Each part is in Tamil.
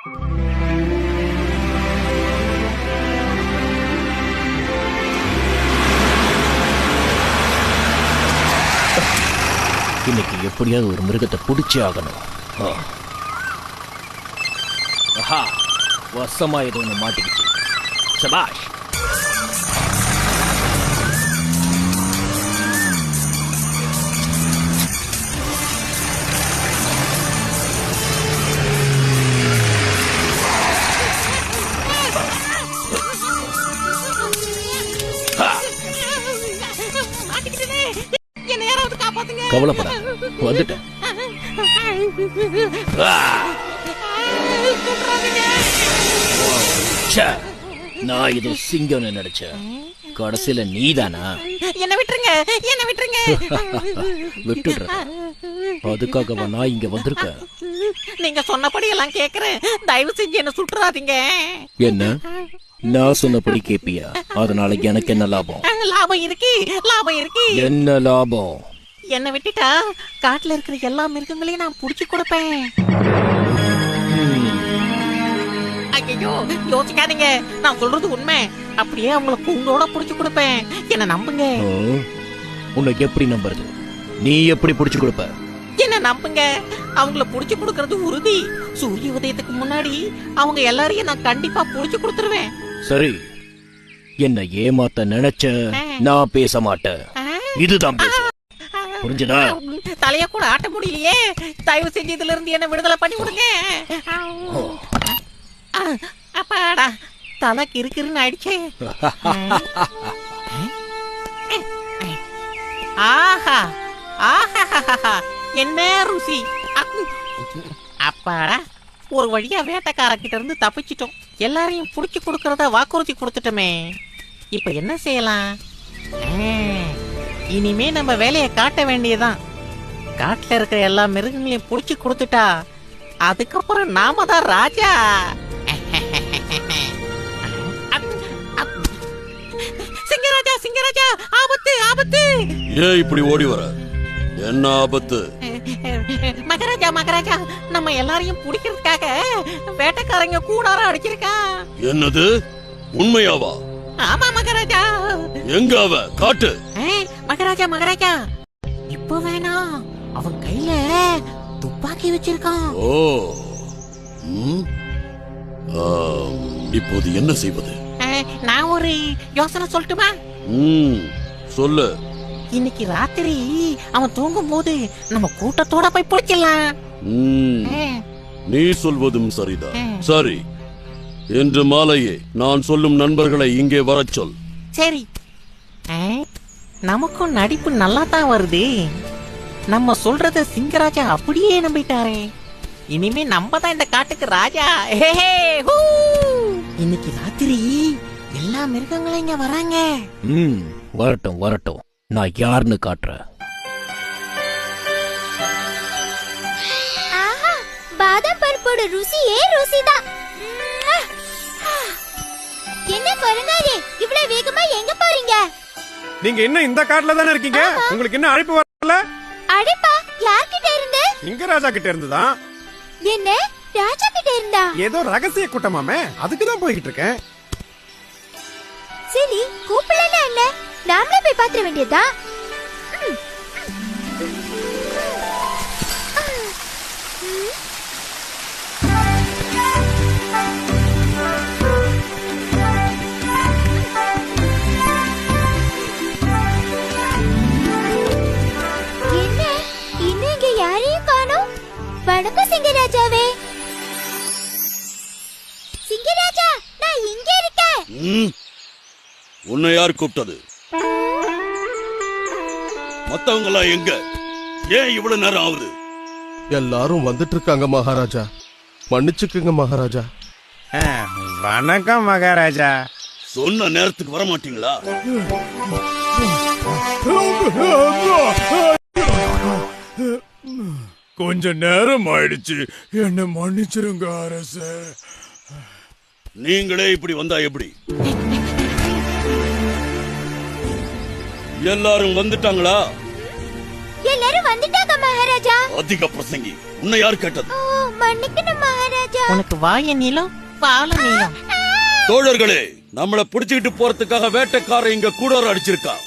இன்னைக்கு எப்படியாவது ஒரு மிருகத்தை பிடிச்சே ஆகணும். ஆஹா வசமா ஏதோ ஒன்று மாட்டிக்கிச்சு. சபாஷ் கவலைப்படாத. வந்துட்டேன். நான் இது சிங்கம்னு நினைச்சேன். கடைசியில நீதானா? என்ன விட்டுருங்க என்ன விட்டுருங்க. விட்டுடுறேன். அதுக்காகவா நான் இங்க வந்திருக்கேன். நீங்க சொன்னபடி எல்லாம் கேக்குறேன். தயவு செஞ்சு என்ன சுட்டுறாதீங்க. என்ன? நான் சொன்னபடி கேப்பியா? அதனால எனக்கு என்ன லாபம்? லாபம் இருக்கு லாபம் இருக்கு. என்ன லாபம்? என்ன விட்டுட்டா? காட்டுல இருக்கிற எல்லா மிருகங்களையும் நான் புடிச்சு கொடுப்பேன். ஐயோ யோசிக்காதீங்க. நான் சொல்றது உண்மை. அப்படியே அவங்கள கூண்டோட புடிச்சு கொடுப்பேன். என்ன நம்புங்க. உன்னை எப்படி நம்புறது? நீ எப்படி புடிச்சு கொடுப்ப? என்ன நம்புங்க. அவங்கள புடிச்சு கொடுக்கறது உறுதி. சூரிய உதயத்துக்கு முன்னாடி அவங்க எல்லாரையும் நான் கண்டிப்பா புடிச்சு கொடுத்துருவேன். சரி. என்ன ஏமாத்த நினைச்ச நான் பேச மாட்டேன். இதுதான் பேசும் புரிஞ்சுதா? தலைய கூட ஆட்ட முடியலையே. தயவு செஞ்சு இதுல இருந்து என்ன விடுதலை பண்ணி விடுங்க. அப்பாடா தலை கிறுக்கிறுன்னு ஆயிடுச்சே. ஆஹா ஆஹா என்ன ருசி. அப்பாடா ஒரு வழியா வேட்டைக்காரக்கிட்ட இருந்து தப்பிச்சிட்டோம். எல்லாரையும் புடிச்சு கொடுக்கறத வாக்குறுதி கொடுத்துட்டோமே. இப்ப என்ன செய்யலாம்? ஆ, இனிமே நம்ம வேலையை காட்ட வேண்டியதுதான். காட்டுல இருக்கிற எல்லா மிருகங்களையும் புடிச்சு கொடுத்துட்டா அதுக்கப்புறம் நாம தான் ராஜா. சிங்கராஜா சிங்கராஜா ஆபத்து ஆபத்து. ஏன் இப்படி ஓடி வர? என்ன ஆபத்து? மகாராஜா மகாராஜா நம்ம எல்லாரையும் பிடிக்கிறதுக்காக வேட்டைக்காரங்க கூடாரம் அடிச்சிருக்கா. என்னது? உண்மையாவா? ஆமா மகாராஜா. எங்க அவ? காட்டு. மகாராஜா மகாராஜா. இப்போ வேணாம் அவன் கையில துப்பாக்கி வச்சிருக்கான். ஓ. இப்போது என்ன செய்வது? நான் ஒரு யோசனை சொல்லட்டுமா? சொல்லு. இன்னைக்கு ராத்திரி அவன் தூங்கும் போது நம்ம கூட்டத்தோட போய் பிடிச்சிடலாம் நீ சொல்வதும் சரிதான். சரி. இன்று மாலையே நான் சொல்லும் நண்பர்களை இங்கே வரச் சொல். சரி. நமக்கும் நடிப்பு நல்லா தான் வருது. நம்ம சொல்றத சிங்கராஜா அப்படியே நம்பிட்டாரே. இனிமே நம்ம தான் இந்த காட்டுக்கு ராஜா. ஹே ஹூ இன்னைக்கு ராத்திரி எல்லா மிருகங்களும் இங்க வராங்க. ம் வரட்டும் வரட்டும். நான் யாருன்னு காட்டுறேன். பாதாம் பருப்போட ருசியே ருசிதான்! என்ன குரங்காரே இவ்வளவு வேகமா எங்க போறீங்க? நீங்க இன்னும் இந்த காட்டுல தானே இருக்கீங்க? உங்களுக்கு என்ன அழைப்பு வரல? அடிப்பா யார்கிட்ட இருந்து? இங்க ராஜா கிட்ட இருந்துதான். என்ன? ராஜா கிட்ட இருந்தா? ஏதோ ரகசிய கூட்டமாமே. அதுக்கு தான் போய்கிட்டு இருக்கேன். சரி கூப்பிடலன்னா என்ன? நாமளே போய் பாத்திர வேண்டியதா வணக்கம் சிங்கராஜாவே. சிங்கராஜா நான் இங்க இருக்கேன். ம், உன்னை யார் கூப்பிட்டது? மத்தவங்களா எங்க? ஏன் இவ்வளவு நேரம் ஆகுது எல்லாரும் வந்துட்டு இருக்காங்க மகாராஜா. மன்னிச்சுக்குங்க மகாராஜா. வணக்கம் மகாராஜா. சொன்ன நேரத்துக்கு வர மாட்டீங்களா? கொஞ்ச நேரம் ஆயிடுச்சு என்ன மன்னிச்சிருங்க அரசே. நீங்களே இப்படி வந்தா எப்படி? எல்லாரும் வந்துட்டாங்களா? எல்லாரும் வந்துட்டாங்க மகாராஜா. அதிக பிரசங்கி. உன்னை யார் கேட்டது? ஓ மன்னிக்கணும் மகாராஜா. உனக்கு வாய நீளம் பால நீளம். தோழர்களே நம்மள புடிச்சுக்கிட்டு போறதுக்காக வேட்டைக்காரன் இங்க கூடாரம் அடிச்சிருக்கான்.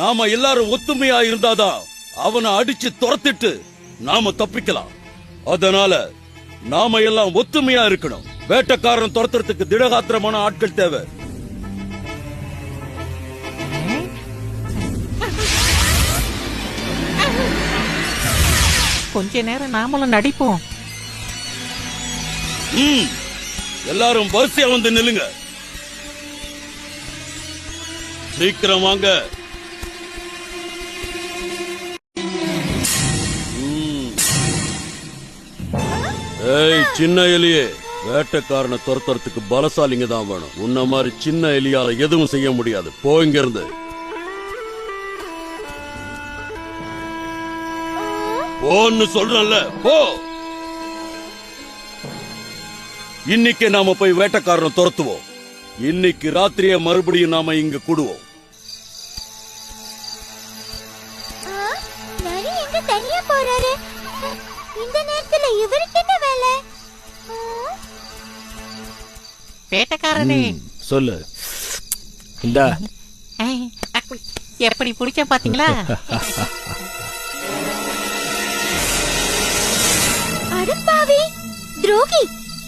நாம எல்லாரும் ஒத்துமையா இருந்தாதான் அவனை அடிச்சு துரத்திட்டு நாம தப்பிக்கலாம். அதனால நாம எல்லாம் ஒத்துமையா இருக்கணும். வேட்டைக்காரன் துரத்துறதுக்கு திடகாத்திரமான ஆட்கள் தேவை. கொஞ்ச நேரம் நாமளும் நடிப்போம். எல்லாரும் வரிசையா வந்து நில்லுங்க. சீக்கிரம் வாங்க. ஏய் சின்ன எலியே. வேட்டைக்காரனை துரத்துறதுக்கு பலசாலிங்க தான் வேணும். உன்ன மாதிரி சின்ன எலியால எதுவும் செய்ய முடியாது. போ இங்க இருந்து போன்னு சொல்றேன்ல போ. இன்னைக்கு நாம போய் வேட்டைக்காரனை துரத்துவோம். இன்னைக்கு ராத்திரியே மறுபடியும் நாம இங்க கூடுவோம். தனியா போறாரு? இந்த நேரத்துல இவருக்கு என்ன வேலை? ஆ, வேட்டைக்காரனே சொல்லு. இந்தா. எப்படி பிடிச்ச பாத்தீங்களா? அடப்பாவி. துரோகி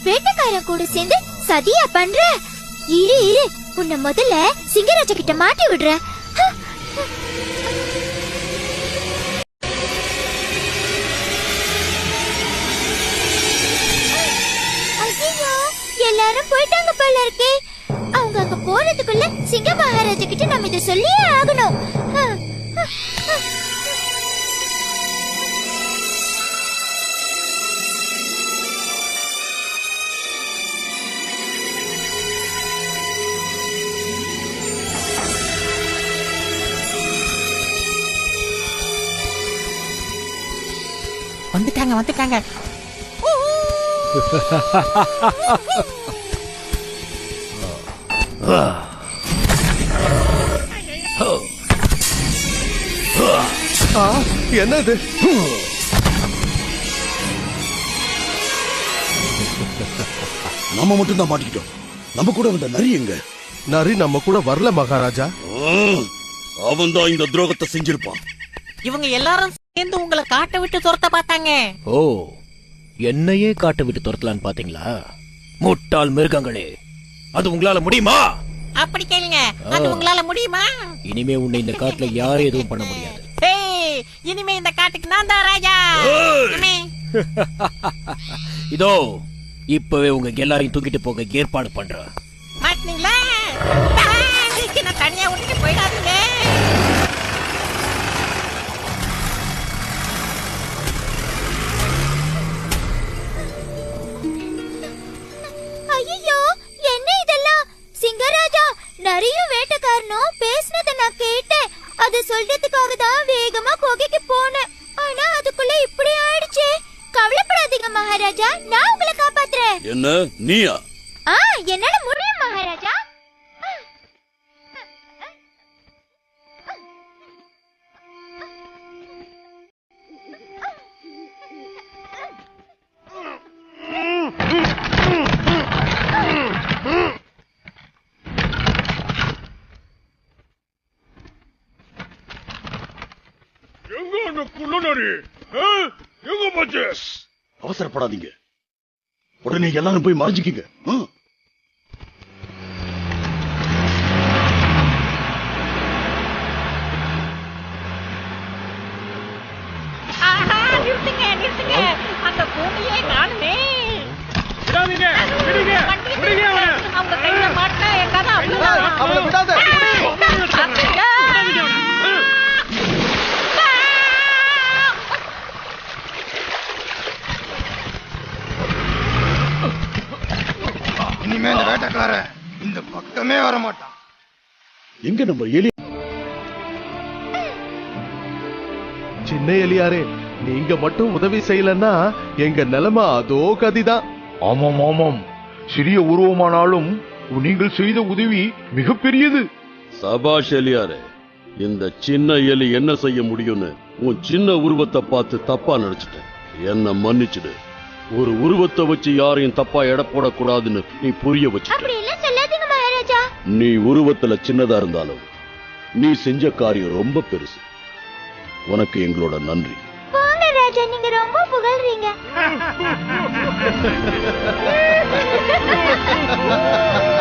வேட்டைக்காரன் கூட சேர்ந்து சதியா பண்ற? இரு இரு. உன்னை முதல்ல சிங்கராஜா கிட்ட மாட்டி விடுற எல்லாரும் போயிட்டாங்க போல இருக்கே. அவங்க அங்க போறதுக்குள்ள சிங்க மகாராஜா கிட்ட நம்ம இதை சொல்லியே ஆகணும். வந்துட்டாங்க வந்துட்டாங்க. என்ன இது நம்ம மட்டும் தான் மாட்டிக்கிட்டோம். நம்ம கூட வந்த நரி எங்க? நரி நம்ம கூட வரல மகாராஜா. அவன் தான் இந்த துரோகத்தை செஞ்சிருப்பான். இவங்க எல்லாரும் சேர்ந்து உங்களை காட்ட விட்டு துரத்த பார்த்தாங்க. ஓ என்னையே காட்ட விட்டு துரத்தலான்னு பாத்தீங்களா முட்டாள் மிருகங்களே அது உங்களால முடியுமா? அப்படி கேளுங்க. அது உங்களால முடியுமா? இனிமே உன்னை இந்த காட்டுல யாரும் எதுவும் பண்ண முடியாது. இனிமே இந்த காட்டுக்கு நான் தான் ராஜா. இதோ இப்பவே உங்க எல்லாரையும் தூக்கிட்டு போக ஏற்பாடு பண்றேன். மாட்டினீங்களா? என்ன நீயா? என்னால முடியும் மகாராஜா. எங்க அந்த குள்ளநரி? எங்க போச்சு? அவசரப்படாதீங்க. உடனே எல்லாரும் போய் மறைஞ்சுக்கீங்க ஆ? ஆஹா, நிறுத்துங்க நிறுத்துங்க அந்த பூமியே காணுமே விடாதீங்க விடுங்க விடுங்க அவனை அவங்க கையில மாட்டினா என் கதை அவ்வளவுதான். அவளை விடாத அத்தையா! இனிமே இந்த வேட்டைக்காரன் இந்த பக்கமே வர மாட்டான் எங்க நம்ம எலி சின்ன எலியாரே நீங்க மட்டும் உதவி செய்யலன்னா எங்க நிலைமை அதோ கதிதான். ஆமாம் ஆமாம். சிறிய உருவமானாலும் நீங்கள் செய்த உதவி மிகப்பெரியது. சபாஷ் எலியாரே இந்த சின்ன எலி என்ன செய்ய முடியும்னு உன் சின்ன உருவத்தை பார்த்து தப்பா நினைச்சிட்டேன். என்ன மன்னிச்சிடு. ஒரு உருவத்தை வச்சு யாரையும் தப்பா எடை போடக்கூடாதுன்னு நீ புரிய வச்சுட்ட. நீ உருவத்துல சின்னதா இருந்தாலும் நீ செஞ்ச காரியம் ரொம்ப பெருசு. உனக்கு எங்களோட நன்றி. நீங்க ரொம்ப புகழ்றீங்க.